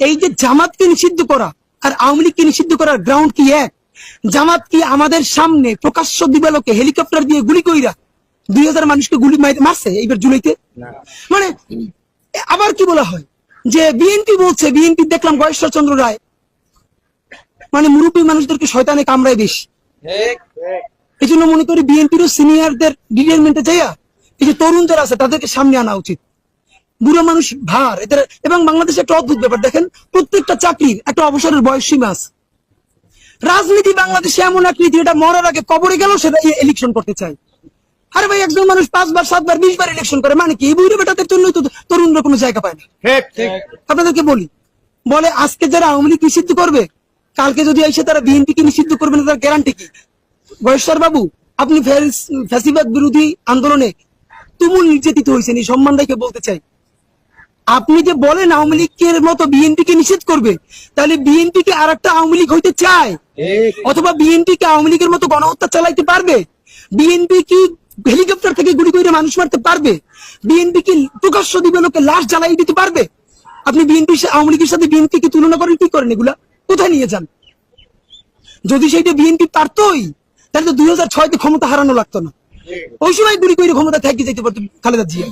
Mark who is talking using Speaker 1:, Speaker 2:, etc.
Speaker 1: এই যে জামাতকে নিষিদ্ধ করা আর আওয়ামী লীগকে নিষিদ্ধ করার গ্রাউন্ড কি এক? জামাত কি আমাদের সামনে প্রকাশ্য দিবালোকে হেলিকপ্টার দিয়ে গুলি কইরা দুই হাজার মানুষকে গুলি মারছে এইবার জুলাইতে? মানে আবার কি বলা হয়? যে বিএনপি বলছে বিএনপি দেখলাম গয়েশ্বর চন্দ্র রায়। মানে মুরব্বী মানুষদেরকে শয়তানে কামড়ায় বেশি। এই জন্য মনে করি বিএনপিরও সিনিয়রদের রিটায়ারমেন্টে যাইয়া এই যে তরুণ যারা আছে তাদেরকে সামনে আনা উচিত। বুড়ো মানুষ ভার এদের এবং বাংলাদেশে একটা অদ্ভুত ব্যাপার। দেখেন প্রত্যেকটা চাকরির একটা অবসরের বয়স সীমা আছে। রাজনীতি বাংলাদেশে এমন এক নীতি এটা মরার আগে কবরে গেল সেটা ইলেকশন করতে চায়। আরে ভাই একজন মানুষ পাঁচবার সাতবার বিশ বার ইলেকশন করে মানে কি? এই বুড়ো বেটাদের জন্যই তো তরুণরা কোনো জায়গা পায় না। আপনাদেরকে বলি বলে আজকে যারা আওয়ামী লীগ নিষিদ্ধ করবে কালকে যদি এসে তারা বিএনপি কে নিষিদ্ধ করবে না তার গ্যারান্টি কি বয়েশ্বর বাবু আপনি ফ্যাস- ফ্যাসিবাদ বিরোধী আন্দোলনে তুমুল নির্যাতিত হয়েছেন এই সম্মান রেখে বলতে চাই। আপনি যে বলেন আওয়ামী লীগের মতো বিএনপি কে নিষেধ করবে, তাহলে বিএনপি কে আর একটা আওয়ামী লীগ হইতে চায়? অথবা বিএনপি কে আওয়ামী লীগের মতো গণহত্যা চালাইতে পারবে? বিএনপি কি হেলিকপ্টার থেকে গুলি করে মানুষ মারতে পারবে? বিএনপি কি প্রকাশ্য দিবে লোকে লাশ জ্বালাই দিতে পারবে? আপনি বিএনপি আওয়ামী লীগের সাথে বিএনপি কি তুলনা করেন, কি করেন এগুলা? কোথায় নিয়ে যান? যদি সেইটা বিএনপি পারতই, তাহলে তো দুই হাজার ছয়তে ক্ষমতা হারানো লাগতো না। ওই সময় গুলি করে ক্ষমতা থেকে যেতে পারতো খালেদা জিয়া।